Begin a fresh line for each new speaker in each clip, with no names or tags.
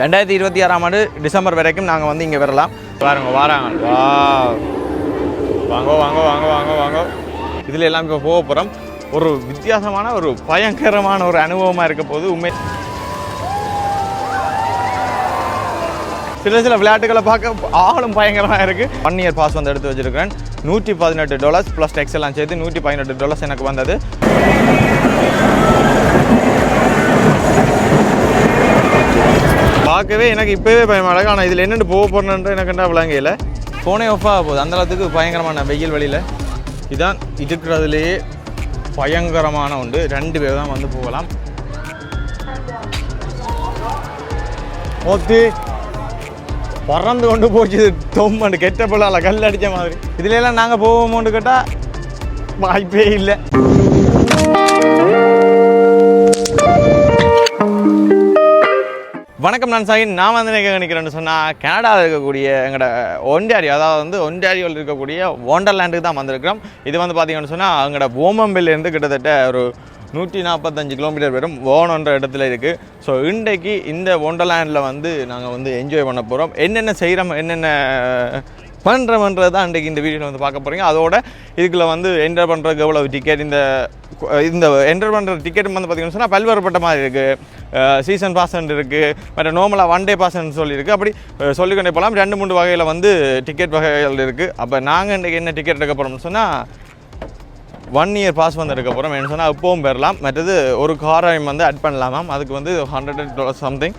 ரெண்டாயிரத்தி இருபத்தி ஆறாம் ஆண்டு டிசம்பர் வரைக்கும் நாங்கள் வந்து இங்கே வரலாம். பாருங்க வாராங்க. வா வாங்க வாங்க வாங்க வாங்க வாங்க. இதில் எல்லாம் இப்போ போக போகிறோம் ஒரு வித்தியாசமான ஒரு பயங்கரமான ஒரு அனுபவமாக இருக்க போது உண்மை. சில சில விளையாட்டுகளை பார்க்க ஆளும் பயங்கரமாக இருக்குது ஒன் இயர் பாஸ் வந்து எடுத்து வச்சிருக்கிறேன். நூற்றி பதினெட்டு டாலர்ஸ் ப்ளஸ் டெக்ஸ் எல்லாம் சேர்த்து நூற்றி பதினெட்டு டாலர்ஸ் எனக்கு வந்தது. பார்க்கவே எனக்கு இப்போவே பயமாக இருக்கு. ஆனால் இதில் என்னென்னு போக போகிறேன்ட்டு எனக்கு என்ன விளங்கையில் ஃபோனே ஆஃப் ஆக போகுது. அந்த அளவுக்கு பயங்கரமான வெயில் வழியில் இதான் இருக்கிறதுலேயே பயங்கரமான உண்டு. ரெண்டு பேர் தான் வந்து போகலாம். ஓத்தி பறந்து கொண்டு போச்சு. தொம்மண்டு கெட்ட பிள்ளால கல் அடித்த மாதிரி. இதுல எல்லாம் நாங்கள் போவோமோன்னு கேட்டால் வாய்ப்பே இல்லை. வணக்கம் நான் சாகின். நான் வந்து நினைக்கிறேன்னு சொன்னால் கனடாவில் இருக்கக்கூடிய எங்களோட ஒன்டாரியோ அதாவது வந்து ஒன்டாரியோவில் இருக்கக்கூடிய ஒண்டர்லேண்டுக்கு தான் வந்திருக்கிறோம். இது வந்து பார்த்தீங்கன்னு சொன்னால் எங்களோட ஓமம்பிலேருந்து கிட்டத்தட்ட ஒரு நூற்றி நாற்பத்தஞ்சு கிலோமீட்டர் வரும். ஓனன்ற இடத்துல இருக்குது ஸோ இன்றைக்கு இந்த ஒண்டர்லேண்டில் வந்து நாங்கள் வந்து என்ஜாய் பண்ண போகிறோம் என்னென்ன செய்கிறோம் என்னென்ன பண்ணுறமன்றது தான் இன்றைக்கு இந்த வீடியோவில் வந்து பார்க்க போகிறீங்க அதோட இதுக்குள்ள வந்து என்டர் பண்ணுறதுக்கு எவ்வளோ டிக்கெட் இந்த இந்த என்டர் பண்ணுற டிக்கெட் வந்து பார்த்தீங்கன்னு சொன்னால் பல்வேறுபட்ட மாதிரி இருக்குது சீசன் பாசன் இருக்குது மற்ற நார்மலாக ஒன் டே பாசன் சொல்லியிருக்கு. அப்படி சொல்லிக்கொண்டே போகலாம் ரெண்டு மூணு வகையில் வந்து டிக்கெட் வகைகள் இருக்குது அப்போ நாங்கள் இன்றைக்கி என்ன டிக்கெட் எடுக்க போகிறோம்னு சொன்னால் ஒன் இயர் பாஸ் வந்து எடுக்க போகிறோம் என்ன சொன்னால் இப்போவும் பெறலாம். மற்றது ஒரு காரையும் வந்து அட் மேம் அதுக்கு வந்து ஹண்ட்ரட் டாலர் சம்திங்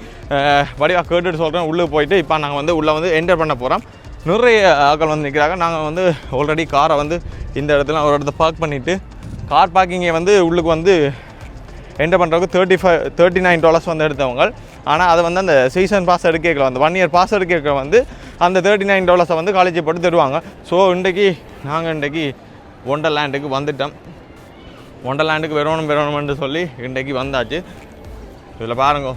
வடிவாக கேட்டுட்டு சொல்கிறேன் உள்ளே போயிட்டு இப்போ நாங்கள் வந்து உள்ளே வந்து என்டர் பண்ண போகிறோம் நிறைய ஆக்கள் வந்து நிற்கிறாங்க நாங்கள் வந்து ஆல்ரெடி காரை வந்து இந்த இடத்துல ஒரு இடத்த பார்க் பண்ணிவிட்டு கார் பார்க்கிங்கை வந்து உள்ளுக்கு வந்து என்ன பண்ணுறதுக்கு thirty five thirty nine dollars வந்து எடுத்தவங்க. ஆனால் அதை வந்து அந்த சீசன் பாஸ் எடுக்கல வந்து ஒன் இயர் பாஸ் எடுக்க வந்து அந்த தேர்ட்டி நைன் டாலர்ஸை வந்து காலேஜ் போட்டு தருவாங்க. ஸோ இன்றைக்கி நாங்கள் இன்றைக்கி ஒண்டர்லேண்டுக்கு வந்துட்டோம். ஒண்டர்லேண்டுக்கு வரணும் வரணும்னு சொல்லி இன்றைக்கு வந்தாச்சு. இதில் பாருங்க.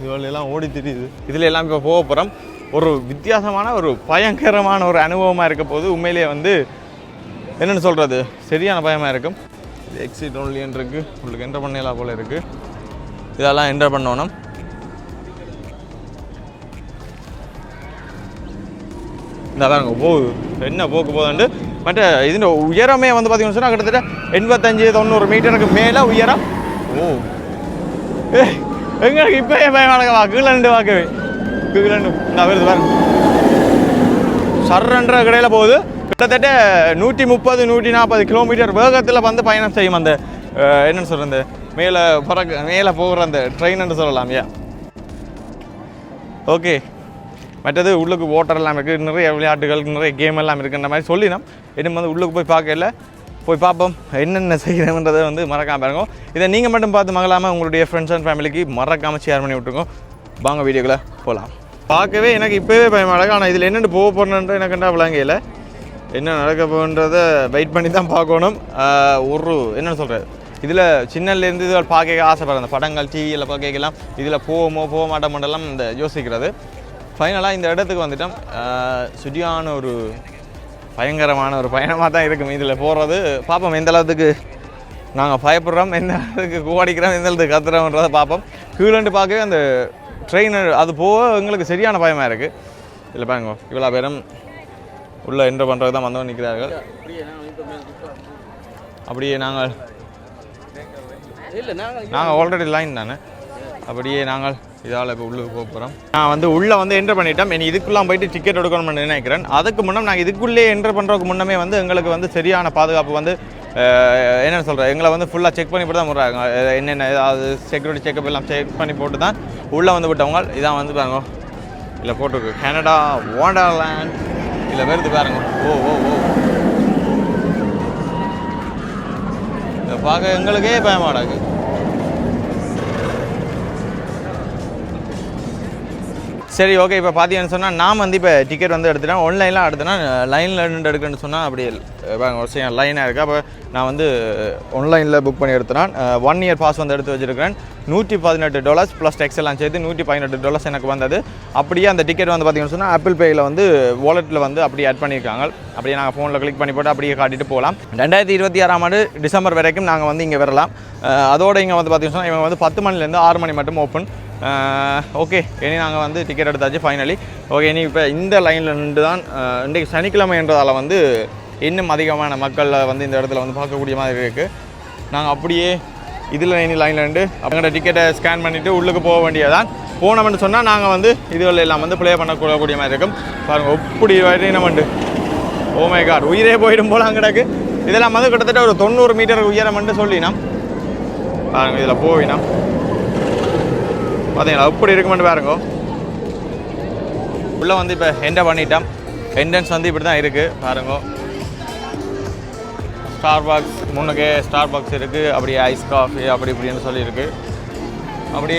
இதுவெல்லாம் ஓடி தெரியுது. இதில் எல்லாம் இப்போ போக போகிறோம் ஒரு வித்தியாசமான ஒரு பயங்கரமான ஒரு அனுபவமாக இருக்க போது உண்மையிலேயே வந்து என்னென்னு சொல்கிறது சரியான பயமாக இருக்கும். இது எக்ஸிட் ஒன்லின்னு இருக்குது உங்களுக்கு என்டர் பண்ணலாம் போல் இருக்குது இதெல்லாம் என்டர் பண்ணணும். இந்த பாருங்க போகுது. என்ன போக்கு போகுதுண்டு மற்ற இதுன்ற உயரமே வந்து பார்த்தீங்கன்னு சொன்னால் கிட்டத்தட்ட எண்பத்தஞ்சு தொண்ணூறு மீட்டருக்கு மேலே உயரம். ஓ. எங்களுக்கு இப்போ பயமானவா கீழே ரெண்டு வாக்கவே. கீழண்டு நான் வருது பாருங்க. சர்ரன்ற கடையில் போகுது. கிட்டத்தட்ட நூற்றி முப்பது நூற்றி நாற்பது கிலோமீட்டர் வேகத்தில் வந்து பயணம் செய்யும் அந்த என்னென்னு சொல்கிறது மேலே பிறகு மேலே போகிற அந்த ட்ரெயின்னு சொல்லலாம் ஏன் ஓகே மற்றது உள்ளுக்கு ஓட்டர் எல்லாம் இருக்குது நிறைய விளையாட்டுகள் நிறைய கேம் எல்லாம் இருக்குன்ற மாதிரி சொல்லினோம். இன்னும் வந்து உள்ளுக்கு போய் பார்க்கல போய் பார்ப்போம். என்னென்ன செய்கிறோன்றதை வந்து மறக்காமல் பாருங்க. இதை நீங்கள் மட்டும் பார்த்து மகளாமல் உங்களுடைய ஃப்ரெண்ட்ஸ் அண்ட் ஃபேமிலிக்கு மறக்காமல் ஷேர் பண்ணி விட்ருங்க வாங்க வீடியோக்குள்ளே போகலாம் பார்க்கவே எனக்கு இப்போவே பயமாக இருக்கு. ஆனால் இதில் என்னென்னு போக போகிறேன்ற எனக்கு என்ன விளங்கையில் என்ன நடக்க போகுன்றதை வெயிட் பண்ணி தான் பார்க்கணும். ஒரு என்னென்னு சொல்கிறது இதில் சின்னலேருந்து இதில் பார்க்க ஆசைப்படுறேன் அந்த படங்கள் டிவியில் பார்க்கலாம் இதில் போவோமோ போக மாட்டோமோட்டெல்லாம் இந்த யோசிக்கிறது. ஃபைனலாக இந்த இடத்துக்கு வந்துட்டோம். சுடியான ஒரு பயங்கரமான ஒரு பயணமாக தான் இருக்கும் இதில் போகிறது பார்ப்போம் எந்த அளவுக்கு நாங்கள் பயப்படுறோம் எந்த அளவுக்கு கோடிக்கிறோம் எந்த அளவுக்கு கத்துறோம்ன்றதை பார்ப்போம். கீழண்டு பார்க்கவே அந்த ட்ரெயின் அது போக எங்களுக்கு சரியான பயமாக இருக்குது இதில் பாருங்க இவ்வளோ பேரும் உள்ளே என்டர் பண்ணுறது தான் வந்தவங்க நிற்கிறார்கள் அப்படியே நாங்கள் நாங்கள் ஆல்ரெடி லைன் தானே? அப்படியே நாங்கள் இதால் இப்போ உள்ளே போக போகிறோம் நான் வந்து உள்ளே வந்து என்ட்ரு பண்ணிட்டோம் இனி இதுக்குலாம் போயிட்டு டிக்கெட் எடுக்கணும்னு நினைக்கிறேன். அதுக்கு முன்னே நாங்கள் இதுக்குள்ளே என்டர் பண்ணுறதுக்கு முன்னமே வந்து எங்களுக்கு வந்து சரியான பாதுகாப்பு வந்து என்னென்னு சொல்கிறேன் எங்களை வந்து ஃபுல்லாக செக் பண்ணி போட்டு தான் விட்றாங்க என்னென்ன ஏதாவது செக்யூரிட்டி செக்அப் எல்லாம் செக் பண்ணி போட்டு தான் உள்ளே வந்து விட்டவங்க. இதான் வந்து பாருங்க. இல்லை போட்டிருக்கு. கனடா வாண்டர்லேண்ட் இல்லை வருது பாருங்க. ஓ ஓ ஓ. இதை பார்க்க எங்களுக்கே பயமாடாக்கு சரி ஓகே இப்போ பார்த்தீங்கன்னு சொன்னால் நான் வந்து இப்போ டிக்கெட் வந்து எடுத்துட்டேன். ஆன்லைனில் எடுத்தேன்னா லைனில் நின்று எடுக்கணும்னு சொன்னால் அப்படி ஒரு லைனாக இருக்குது அப்போ நான் வந்து ஆன்லைனில் புக் பண்ணி எடுத்தேன் ஒன் இயர் பாஸ் வந்து எடுத்து வச்சுருக்கிறேன். நூற்றி பதினெட்டு டாலர்ஸ் ப்ளஸ் டெக்ஸ் எல்லாம் சேர்த்து நூற்றி பதினெட்டு டாலர்ஸ் எனக்கு வந்தது. அப்படியே அந்த டிக்கெட் வந்து பார்த்தீங்கன்னு சொன்னால் ஆப்பிள் பேயில் வந்து வாலெட்டில் வந்து அப்படியே ஆட் பண்ணியிருக்காங்க. அப்படியே நாங்கள் ஃபோனில் கிளிக் பண்ணி போட்டு அப்படியே காட்டிட்டு போகலாம். ரெண்டாயிரத்தி இருபத்தி ஆறாம் ஆண்டு டிசம்பர் வரைக்கும் நாங்கள் வந்து இங்கே வரலாம். அதோட இங்கே வந்து பார்த்தீங்கன்னா இவங்க வந்து பத்து மணிலேருந்து ஆறு மணி மட்டும் ஓப்பன் ஓகே. இனி நாங்கள் வந்து டிக்கெட் எடுத்தாச்சு ஃபைனலி ஓகே இனி இப்போ இந்த லைனில் நின்று தான் அஹ், இன்றைக்கு சனிக்கிழமைன்றதால வந்து இன்னும் அதிகமான மக்கள் வந்து இந்த இடத்துல வந்து பார்க்கக்கூடிய மாதிரி இருக்குது நாங்கள் அப்படியே இதில் இனி லைனில் நின்று அவங்களோட டிக்கெட்டை ஸ்கேன் பண்ணிவிட்டு உள்ளுக்கு போக வேண்டியதான் போனோம்னு சொன்னால் நாங்கள் வந்து இதுகளில் எல்லாம் வந்து ப்ளே பண்ணக்கூடிய மாதிரி இருக்கும். பாருங்கள் எப்படி வரையினமெண்டு ஓமே காட் உயிரே போயிடும் போல அங்கடக்கு இதெல்லாம் வந்து கிட்டத்தட்ட ஒரு தொண்ணூறு மீட்டர் வந்து சொல்லினோம். பாருங்கள் இதில் போவினோம் பார்த்தீங்களா எப்படி இருக்குமென்னு பாருங்க. உள்ளே வந்து இப்போ என்டர் பண்ணிட்டோம். என்ட்ரன்ஸ் வந்து இப்படி தான் இருக்குது பாருங்க. ஸ்டார் பாக்ஸ் முன்னுக்கே ஸ்டார் பாக்ஸ் இருக்குது அப்படியே ஐஸ் காஃபி அப்படி இப்படின்னு சொல்லியிருக்கு அப்படி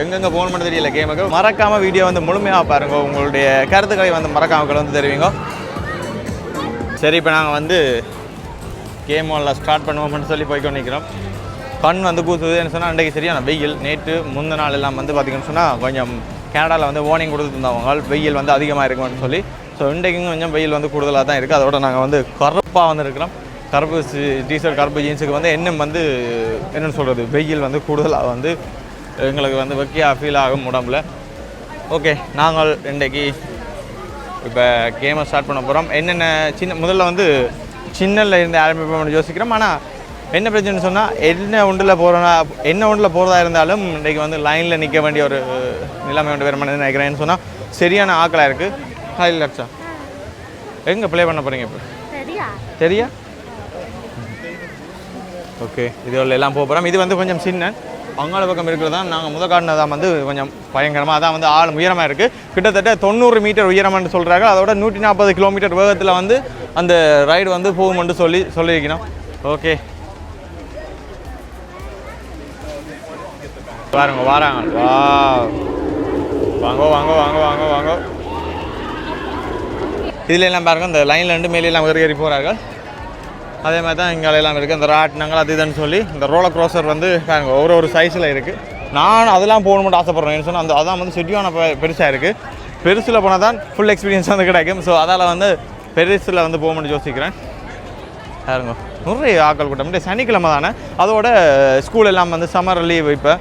எங்கெங்கே பண்ண தெரியல கேமுக்கு மறக்காமல் வீடியோ வந்து முழுமையாக பாருங்க. உங்களுடைய கருத்துக்களை வந்து மறக்காமல் வந்து தெரிவிங்க. சரி இப்போ நாங்கள் வந்து கேம் எல்லாம் ஸ்டார்ட் பண்ணுவோம்னு சொல்லி போய்க்கொண்டிருக்கிறோம். கண் வந்து கூத்துதுன்னு சொன்னால் அன்றைக்கு சரியான வெயில். நேற்று முந்த நாள் எல்லாம் வந்து பார்த்திங்கன்னு சொன்னால் கொஞ்சம் கனடாவில் வந்து வார்னிங் கொடுத்துருந்தவங்க வெயில் வந்து அதிகமாக இருக்கும்னு சொல்லி. ஸோ இன்றைக்கும் கொஞ்சம் வெயில் வந்து கூடுதலாக தான் இருக்குது அதோட நாங்கள் வந்து கருப்பாக வந்து இருக்கிறோம். கருப்பு டீசல் கருப்பு ஜீன்ஸுக்கு வந்து இன்னும் வந்து என்னென்னு சொல்கிறது வெயில் வந்து கூடுதலாக வந்து எங்களுக்கு வந்து வெக்கையாக ஃபீல் ஆகும் உடம்புல. ஓகே நாங்கள் இன்றைக்கு இப்போ கேமை ஸ்டார்ட் பண்ண போகிறோம் என்னென்ன சின்ன முதல்ல வந்து சின்னல இருந்து ஆரம்பிப்போம்னு யோசிக்கிறோம். ஆனால் என்ன பிரச்சனைன்னு சொன்னால் என்ன ஒன்றில் போகிறோன்னா என்ன ஒன்றில் போகிறதா இருந்தாலும் இன்றைக்கு வந்து லைனில் நிற்க வேண்டிய ஒரு நிலைமை ஒன்று வேறு நினைக்கிறேன்னு சொன்னால் சரியான ஆக்கலாக இருக்குது ஹாய் லட்சா. எங்கே ப்ளே பண்ண போகிறீங்க இப்போ?
சரியா
தெரியா? ஓகே இதோட எல்லாம் போக போகிறோம் இது வந்து கொஞ்சம் சின்ன. அங்காள பக்கம் இருக்கிறது தான். நாங்கள் முத காட்டினதான் வந்து கொஞ்சம் பயங்கரமாக அதான் வந்து ஆழம் உயரமாக இருக்குது கிட்டத்தட்ட தொண்ணூறு மீட்டர் உயரம்னு சொல்கிறாங்க அதோட நூற்றி நாற்பது கிலோமீட்டர் வேகத்தில் வந்து அந்த ரைடு வந்து போகும்னு சொல்லி சொல்லியிருக்கணும் ஓகே பாருங்க வாராங்க. வா வாங்கோ வாங்கோ வாங்கோ வாங்கோ வாங்கோ. இதில் எல்லாம் பாருங்க இந்த லைனில் ரெண்டு மேலே எல்லாம் ஏறி ஏறி போகிறார்கள் அதே மாதிரி தான் இங்கே எல்லாம் இருக்குது இந்த ராட்டினங்கள் அது இதுன்னு சொல்லி இந்த ரோலர் க்ரோசர் வந்து பாருங்க ஒரு ஒரு சைஸில் இருக்குது நான் அதெல்லாம் போகணும்னு ஆசைப்பட்றேன். என்ன சொன்னால் அந்த அதான் வந்து செட்டியான பெருசாக இருக்குது பெருசில் போனால் தான் ஃபுல் எக்ஸ்பீரியன்ஸ் வந்து கிடைக்கும். ஸோ அதால் வந்து பெருசில் வந்து போகணும்னு யோசிக்கிறேன். பாருங்க நிறைய ஆக்கள் கூட்டம். சனிக்கிழமை தானே? அதோட ஸ்கூல் எல்லாம் வந்து சம்மர் லீவ் இப்போ.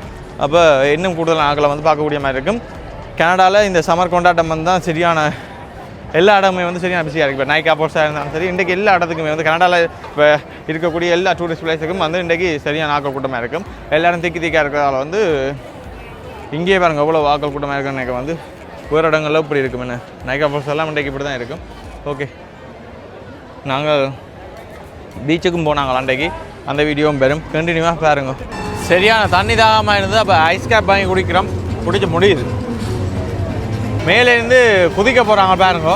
அப்போ இன்னும் கூடுதல் ஆக்களை வந்து பார்க்கக்கூடிய மாதிரி இருக்கும். கனடாவில் இந்த சம்மர் கொண்டாட்டம் வந்து தான் சரியான எல்லா இடமுமே வந்து சரியான பிஸியாக இருக்குது இப்போ நைக்கா போர்ஸாக இருந்தாலும் சரி இன்றைக்கு எல்லா இடத்துக்குமே வந்து கனடாவில் இப்போ இருக்கக்கூடிய எல்லா டூரிஸ்ட் பிளேஸுக்கும் வந்து இன்றைக்கு சரியான ஆக்கள் கூட்டமாக இருக்கும். எல்லாரும் திக்கி திக்கா இருக்கிறதால வந்து இங்கேயே பாருங்கள் எவ்வளோ ஆக்கள் கூட்டமாக இருக்குன்னு எனக்கு வந்து வேறு இடங்களில் இப்படி இருக்கும். என்ன? நைக்கா போர்ஸ் எல்லாம் இன்றைக்கு இப்படி தான் இருக்கும் ஓகே நாங்கள் பீச்சுக்கும் போனாங்களா அன்றைக்கு அந்த வீடியோவும் பெறும் கண்டினியூவாக பாருங்க. சரியான தண்ணி தாகமாக இருந்தது. அப்போ ஐஸ் கேப் வாங்கி குடிக்கிறோம். குடிக்க முடியுது. மேலேருந்து குதிக்க போகிறாங்க பாருங்க.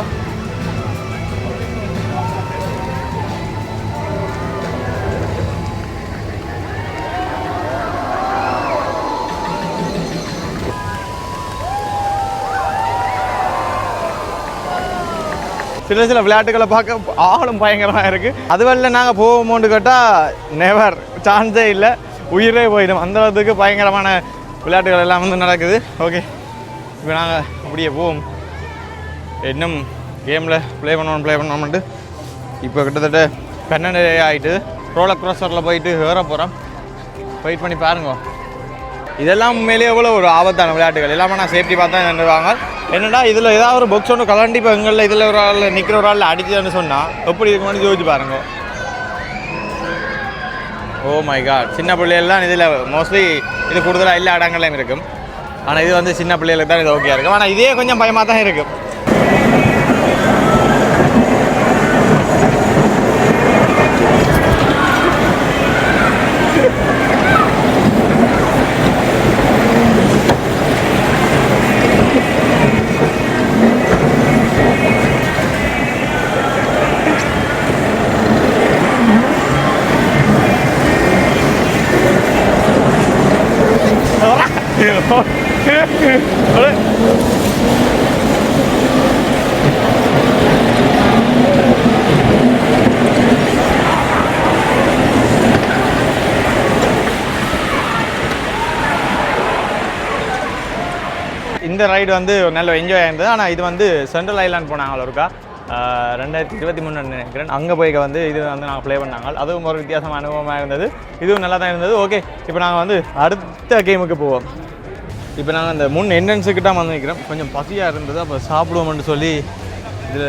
சில சில விளையாட்டுகளை பார்க்க ஆளும் பயங்கரமாக இருக்குது அதுவல்ல நாங்கள் போவோமோன்னு கேட்டால் நெவர் சான்ஸே இல்லை. உயிரே போயிடும். அந்த அளவுக்கு பயங்கரமான விளையாட்டுகள் எல்லாம் வந்து நடக்குது. ஓகே இப்போ நாங்கள் அப்படியே போவோம். இன்னும் கேமில் ப்ளே பண்ணணும் ப்ளே பண்ணோம்ட்டு இப்போ கிட்டத்தட்ட பன்னெண்டு ஆகிட்டு ரோலர் க்ரோசரில் போயிட்டு ஏற போகிறோம் வெயிட் பண்ணி பாருங்க. இதெல்லாம் உண்மையிலேயே எவ்வளோ ஒரு ஆபத்தான விளையாட்டுகள். எல்லாமே நான் சேஃப்டி பார்த்து தான் நின்றுவாங்க என்னடா இதில் ஏதாவது ஒரு புக்ஸ் ஒன்று கலண்டி இப்போ எங்களில் இதில் ஒரு ஆள் நிற்கிற ஒரு ஆள் அடிச்சதுன்னு சொன்னால் எப்படி இருக்கும்னு யோசிச்சு பாருங்க. ஓ மை காட் சின்ன பிள்ளைகள்லாம் இதில் மோஸ்ட்லி இது கூடுதலாக எல்லா இடங்கள்லையும் இருக்கும். ஆனால் இது வந்து சின்ன பிள்ளைகளுக்கு தான் இது ஓகே இருக்கும். ஆனால் இதே கொஞ்சம் பயமாக தான் இருக்கும். இந்த ரைடு வந்து நல்ல என்ஜாய் ஆயிருந்தது. ஆனால் இது வந்து சென்ட்ரல் ஐலாண்ட் போனாங்க ஒருக்கா? ரெண்டாயிரத்தி இருபத்தி மூணு நினைக்கிறேன். அங்கே போய் வந்து இது வந்து நாங்கள் ப்ளே பண்ணாங்க. அதுவும் ஒரு வித்தியாசமான அனுபவமாக இருந்தது. இதுவும் நல்லா தான் இருந்தது. ஓகே இப்போ நாங்கள் வந்து அடுத்த கேமுக்கு போவோம். இப்போ நாங்கள் அந்த முன் என்ட்ரன்ஸுக்கிட்ட வந்து நிற்கிறோம் கொஞ்சம் பசியாக இருந்தது அப்போ சாப்பிடுவோம்னு சொல்லி இதில்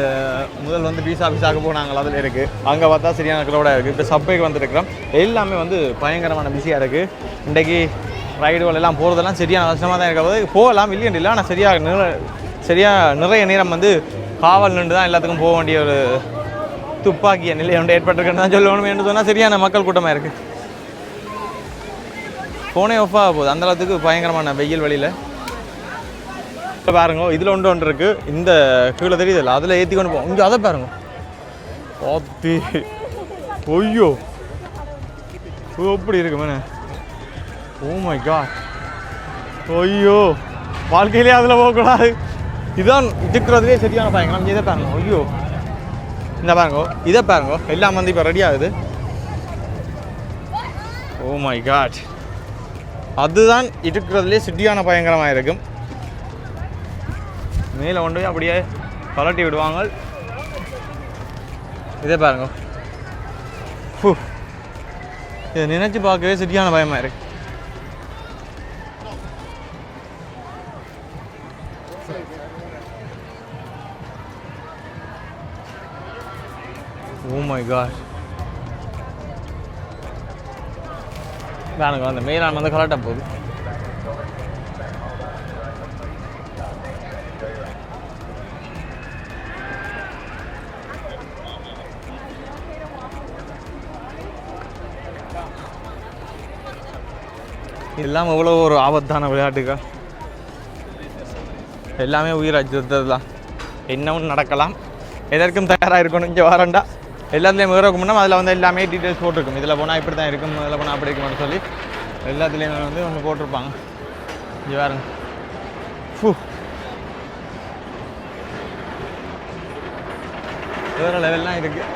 முதல் வந்து பீஸா பீஸாக்கு போனாங்களா அதில் இருக்குது அங்கே பார்த்தா சரியான க்ரௌடாக இருக்குது இப்போ சப்பைக்கு வந்துருக்கிறோம் எல்லாமே வந்து பயங்கரமான பிஸியாக இருக்குது இன்றைக்கி ரைடுகள் எல்லாம் போகிறதெல்லாம் சரியான கஷ்டமாக தான் இருக்காது போகலாம் இல்லையன் இல்லை. ஆனால் சரியாக நிற சரியாக நிறைய நேரம் வந்து காவல் நின்று தான் எல்லாத்துக்கும் போக வேண்டிய ஒரு துப்பாக்கிய நிலை ஒன்று ஏற்பட்டிருக்குன்னு தான் சொல்லணும் என்று சொன்னால் சரியான மக்கள் கூட்டமாக இருக்குது ஃபோனே ஆஃப் ஆக போகுது. அந்த அளவுக்கு பயங்கரமான வெயில் வழியில் இப்போ பாருங்க இதில் ஒன்று ஒன்று இருக்குது இந்த கீழே தெரியுதுல்ல அதில் ஏற்றி கொண்டு போவோம் இங்கே அதை பாருங்க. பாத்தி. ஒய்யோ எப்படி இருக்கு மேனே ஓ மை காட் ஐயோ. வாழ்க்கையிலே அதில் போகக்கூடாது. இதுதான் இருக்கிறதுலே சரியான பயங்கரம். இதை பாருங்க. ஐயோ. இந்த பாருங்க. இதை பாருங்க. எல்லாம் வந்து இப்போ ரெடி ஆகுது. ஓ மை காட் அதுதான் இருக்கிறதுலே சிட்டியான பயங்கரமாக இருக்கும் மேலே கொண்டு போய் அப்படியே கலட்டி விடுவாங்க இதே பாருங்க ஃபு. இதை நினச்சி பார்க்கவே சிட்டியான பயமாக இருக்கு Oh my gosh. பாருங்க அந்த மேலான வந்து கலட்ட போகுது. எல்லாம் எவ்வளோ ஒரு ஆபத்தான விளையாட்டுகள் எல்லாமே உயிர் அச்சுறுத்தது தான். என்னவும் நடக்கலாம். எதற்கும் தயாராக இருக்கணும் இங்கே வரண்டா. எல்லாத்துலேயும் ஏறக்கு முன்னே அதில் வந்து எல்லாமே டீட்டெயில்ஸ் போட்டிருக்கும். இதில் போனால் இப்படி தான் இருக்கும் இதில் போனால் அப்படி இருக்கும்னு சொல்லி எல்லாத்துலேயுமே வந்து ஒன்று போட்டிருப்பாங்க. இங்கே பாருங்க. ஃபூ. வேறு லெவல்லாம் இருக்குது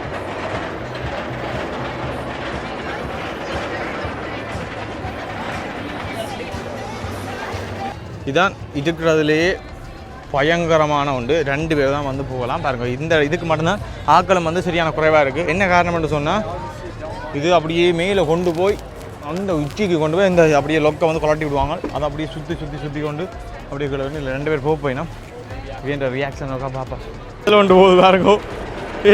இதான் இருக்கிறதுலேயே பயங்கரமான உண்டு. ரெண்டு பேர் தான் வந்து போகலாம். பாருங்கள் இந்த இதுக்கு மட்டும்தான் ஆக்களம் வந்து சரியான குறைவாக இருக்குது என்ன காரணம்னு சொன்னால் இது அப்படியே மேலே கொண்டு போய் அந்த உச்சிக்கு கொண்டு போய் இந்த அப்படியே லொக்கை வந்து கொலாட்டி விடுவாங்க. அதை அப்படியே சுற்றி சுற்றி சுற்றி கொண்டு அப்படியே கீழே இல்லை ரெண்டு பேர் போக போயினோம் வேண்ட ரியாக்ஷன் நோக்கா பார்ப்பா இதில் கொண்டு போகுது பாருங்க.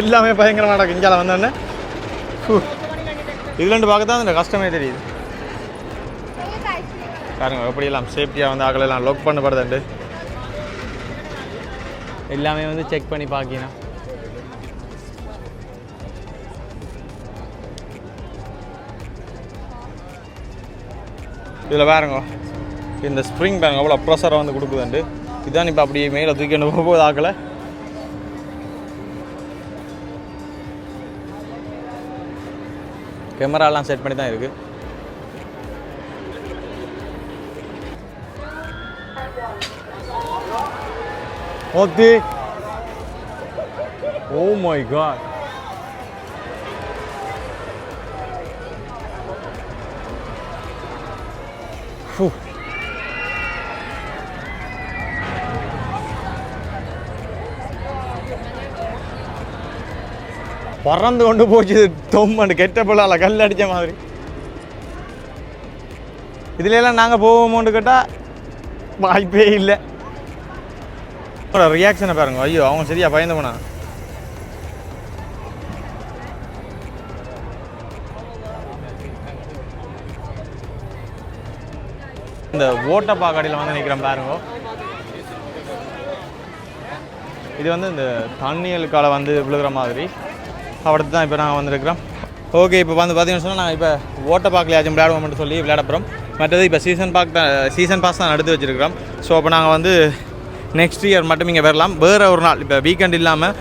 எல்லாமே பயங்கரமாக நடக்கும் இங்கே வந்தோடனே இதில் ரெண்டு பார்க்க தான் இந்த கஷ்டமே தெரியுது. பாருங்க எப்படியெல்லாம் சேஃப்டியாக வந்து ஆகலாம் எல்லாம் லொக் பண்ணப்படுதுண்டு எல்லாமே வந்து செக் பண்ணி பார்க்கினா இதில் பாருங்க. இந்த ஸ்ப்ரிங் பாருங்க அவ்வளோ ப்ரெஷரை வந்து கொடுக்குதுண்டு. இதான் இப்போ அப்படியே மேலே தூக்கிட்டு போக போகுது ஆக்கலை. கேமராலாம் செட் பண்ணி தான் இருக்குது okay oh my God oh பறந்து கொண்டு போச்சு. தொம்மண்டு கெட்ட பிள்ளால கல் அடித்த மாதிரி. இதுலலாம் நாங்கள் போவோமோன்னு கேட்டால் வாய்ப்பே இல்லை. ரியாக்ஷனை பாருங்க. ஐயோ அவங்க சரியா பயந்து போனா இந்த ஓட்டப்பாக்கடியில் வந்து நிற்கிறேன் பாருங்க. இது வந்து இந்த தண்ணியலுக்கால வந்து விழுகிற மாதிரி. அடுத்து தான் இப்போ நாங்கள் வந்திருக்கிறோம். ஓகே இப்போ வந்து பார்த்தீங்கன்னு சொன்னால் நாங்கள் இப்போ ஓட்டப்பாக்கிலையாச்சும் விளையாடுவோம்னு சொல்லி விளையாட போகிறோம். மற்றது இப்போ சீசன் பார்க் தான் சீசன் பாஸ் தான் எடுத்து வச்சுருக்கிறோம். ஸோ அப்போ நாங்கள் வந்து நெக்ஸ்ட் இயர் மட்டும் இங்கே வரலாம். வேறு ஒரு நாள் இப்போ வீக்கெண்ட் இல்லாமல்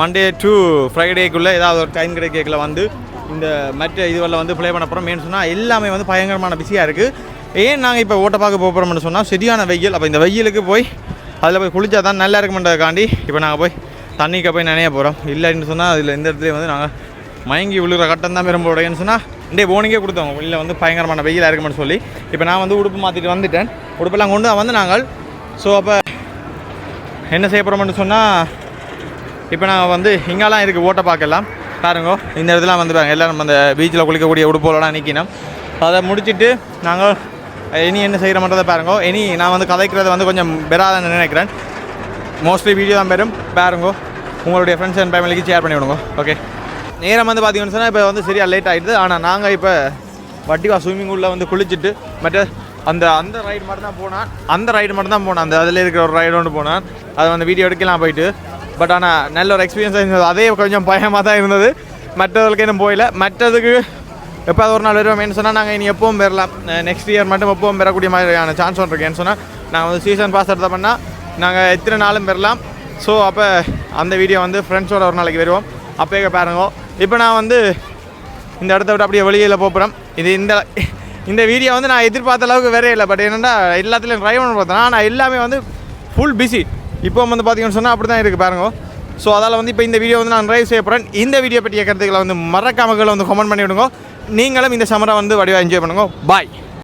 மண்டே டு ஃப்ரைடேக்குள்ளே ஏதாவது ஒரு டைம் கிடைக்கல வந்து இந்த மற்ற இதுவெல்லாம் வந்து ப்ளே பண்ண போகிறோம். ஏன்னு சொன்னால் எல்லாமே வந்து பயங்கரமான பிஸியாக இருக்குது ஏன் நாங்கள் இப்போ ஓட்ட பார்க்க போக போகிறோம்னு சொன்னால் சரியான வெயில். அப்போ இந்த வெயிலுக்கு போய் அதில் போய் குளிச்சாதான் நல்லா இருக்குமென்றதுக்காண்டி இப்போ நாங்கள் போய் தண்ணிக்கு போய் நினைய போகிறோம் இல்லைன்னு சொன்னால் அதில் இந்த இடத்துல வந்து நாங்கள் மயங்கி விழுகிற கட்டம் தான் விரும்ப உடையன்னு சொன்னால் இண்டே போனிங்கே கொடுத்தோம் வெளியில் வந்து பயங்கரமான வெயிலாக இருக்குமென்னு சொல்லி. இப்போ நான் வந்து உடுப்பு மாற்றிட்டு வந்துட்டேன். உடுப்பெல்லாம் கொண்டு வந்து நாங்கள் ஸோ அப்போ என்ன செய்ய போகிறோம்னு சொன்னால் இப்போ நாங்கள் வந்து இங்கெல்லாம் இருக்குது ஓட்டை பார்க்கலாம். பாருங்க இந்த இடத்துல வந்து பாருங்க அந்த பீச்சில் குளிக்கக்கூடிய உடுப்போலாம் நிற்கணும் அதை முடிச்சிட்டு நாங்கள் இனி என்ன செய்கிறோம்ன்றதை பாருங்க. இனி நான் வந்து கதைக்கிறது வந்து கொஞ்சம் பெறாதுன்னு நினைக்கிறேன். மோஸ்ட்லி வீடியோ தான் பெறும். பாருங்கோ. உங்களுடைய ஃப்ரெண்ட்ஸ் அண்ட் ஃபேமிலிக்கு ஷேர் பண்ணி விடுங்க. ஓகே நேரம் வந்து பார்த்தீங்கன்னு சொன்னால் இப்போ வந்து சரியாக லேட் ஆகிடுது ஆனால் நாங்கள் இப்போ வட்டிவா ஸ்விம்மிங் பூலில் வந்து குளிச்சுட்டு மற்ற அந்த அந்த ரைடு மட்டும் தான் போனான். அந்த ரைடு மட்டும் தான் போனான். அந்த அதில் இருக்கிற ஒரு ரைடு ஒன்று போனான். அது வந்து வீடியோ எடுக்கலாம் போயிட்டு. பட் ஆனால் நல்ல ஒரு எக்ஸ்பீரியன்ஸாக இருந்தது. அதே கொஞ்சம் பயமாக தான் இருந்தது. மற்றவர்களுக்கு இன்னும் போயில மற்றதுக்கு எப்போ ஒரு நாள் வருவோம் சொன்னால் நாங்கள் இனி எப்பவும் பெறலாம் நெக்ஸ்ட் இயர் மட்டும் எப்பவும் பெறக்கூடிய மாதிரியான சான்ஸ் ஒன்று இருக்கேன்னு சொன்னால் நாங்கள் வந்து சீசன் பாஸ் எடுத்த பண்ணால் நாங்கள் எத்தனை நாளும் பெறலாம் ஸோ அப்போ அந்த வீடியோ வந்து ஃப்ரெண்ட்ஸோட ஒரு நாளைக்கு வருவோம். அப்போ பாருங்க. இப்போ நான் வந்து இந்த இடத்த விட்டு அப்படியே வெளியில் போகிறேன் இது இந்த இந்த வீடியோ வந்து நான் எதிர்பார்த்த அளவுக்கு வேறே இல்லை. பட் என்னென்னா எல்லாத்துலேயும் ட்ரைவ் பண்ண பார்த்தேன். நான் எல்லாமே வந்து ஃபுல் பிஸி இப்போ வந்து பார்த்தீங்கன்னு சொன்னால் அப்படி தான் இருக்குது பாருங்க. ஸோ அதால் வந்து இப்போ இந்த வீடியோ வந்து நான் ட்ரைவ் செய்ய போகிறேன் இந்த வீடியோ பற்றிய கருத்துக்களை வந்து மறக்காமகளை வந்து கமெண்ட் பண்ணி விடுங்க நீங்களும் இந்த சம்மரை வந்து வடிவாக என்ஜாய் பண்ணுங்க. பாய்